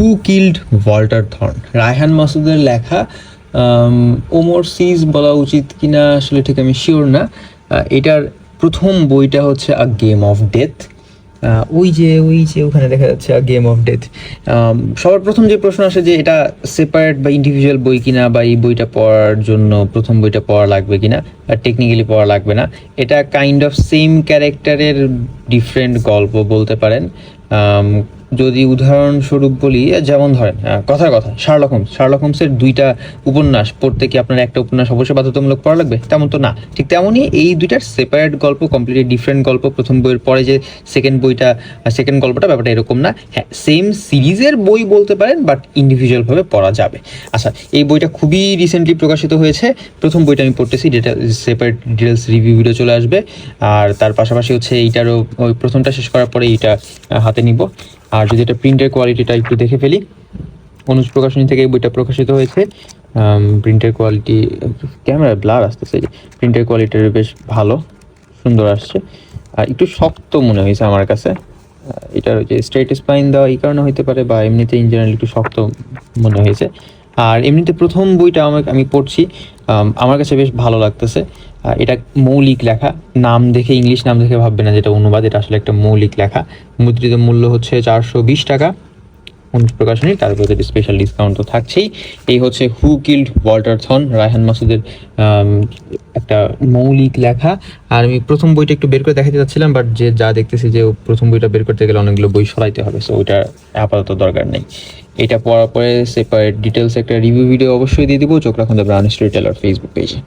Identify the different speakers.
Speaker 1: Who killed Walter Thorn Raihan মাসুদের লেখা ওমর সিজ বলা উচিত কিনা আসলে ঠিক আমি শিওর না। এটার প্রথম বইটা হচ্ছে আ গেম অফ ডেথ ওই যে ওই যে ওখানে দেখা যাচ্ছে আ গেম অফ ডেথ সবার প্রথম যে প্রশ্ন আসে যে এটা সেপারেট বা ইন্ডিভিজুয়াল বই কিনা বা এই বইটা পড়ার জন্য প্রথম বইটা পড়া লাগবে কিনা আর টেকনিক্যালি পড়া লাগবে না, এটা কাইন্ড অফ সেম ক্যারেক্টারের ডিফারেন্ট গল্প বলতে পারেন। যদি উদাহরণস্বরূপ বলি যেমন ধরেন কথার কথা শার্লক হোমস শার্লক হোমসের দুইটা উপন্যাস, পড়তে কি আপনার একটা উপন্যাস অবশ্যই বাধ্যতামূলক পড়া লাগবে? তেমন তো না। ঠিক তেমনই এই দুইটার সেপারেট গল্প কমপ্লিটলি ডিফারেন্ট গল্প, প্রথম বইয়ের পরে যে সেকেন্ড বইটা সেকেন্ড গল্পটা, ব্যাপারটা এরকম না। হ্যাঁ সেম সিরিজের বই বলতে পারেন বাট ইন্ডিভিজুয়ালভাবে পড়া যাবে। আচ্ছা এই বইটা খুবই রিসেন্টলি প্রকাশিত হয়েছে। প্রথম বইটা আমি পড়তেছি যেটা সেপারেট ডিটেলস রিভিউ ভিডিও চলে আসবে। আর তার পাশাপাশি হচ্ছে এইটারও, ওই প্রথমটা শেষ করার পরে এইটা হাতে নিব। আর যদি এটা প্রিন্টের কোয়ালিটিটা একটু দেখে ফেলি, অনুজ প্রকাশনী থেকে বইটা প্রকাশিত হয়েছে। প্রিন্টের কোয়ালিটি ক্যামেরা ব্লার আসতেছে প্রিন্টের কোয়ালিটির বেশ ভালো, সুন্দর আসছে। আর একটু শক্ত মনে হয়েছে আমার কাছে। এটার যে স্ট্রেট স্পাইন দেওয়া এই কারণে হতে পারে বা এমনিতে ইন জেনারেল একটু শক্ত মনে হয়েছে। আর এমনিতে প্রথম বইটা আমাকে আমি পড়ছি আমার কাছে বেশ ভালো লাগতেছে। এটা মৌলিক লেখা, নাম দেখে ইংলিশ নাম দেখে ভাববে না যেটা অনুবাদ, এটা আসলে একটা মৌলিক লেখা। মুদ্রিত মূল্য হচ্ছে চারশো বিশ টাকা। অনুজ প্রকাশনী তার উপর স্পেশাল ডিসকাউন্ট তো থাকছেই। এই হচ্ছে who killed Walter Thorn Raihan মাসুদের একটা মৌলিক লেখা। আর আমি প্রথম বইটা একটু বের করে দেখাতে চাচ্ছিলাম বাট যে যা দেখতেছি যে প্রথম বইটা বের করতে গেলে অনেকগুলো বই সরাইতে হবে সো ওইটা আপাতত দরকার নেই। এটা পড়ার পরে সেপারেট ডিটেলস একটা রিভিউ ভিডিও অবশ্যই দিয়ে দিব। চোখ রাখুন the brown storyteller Facebook পেজে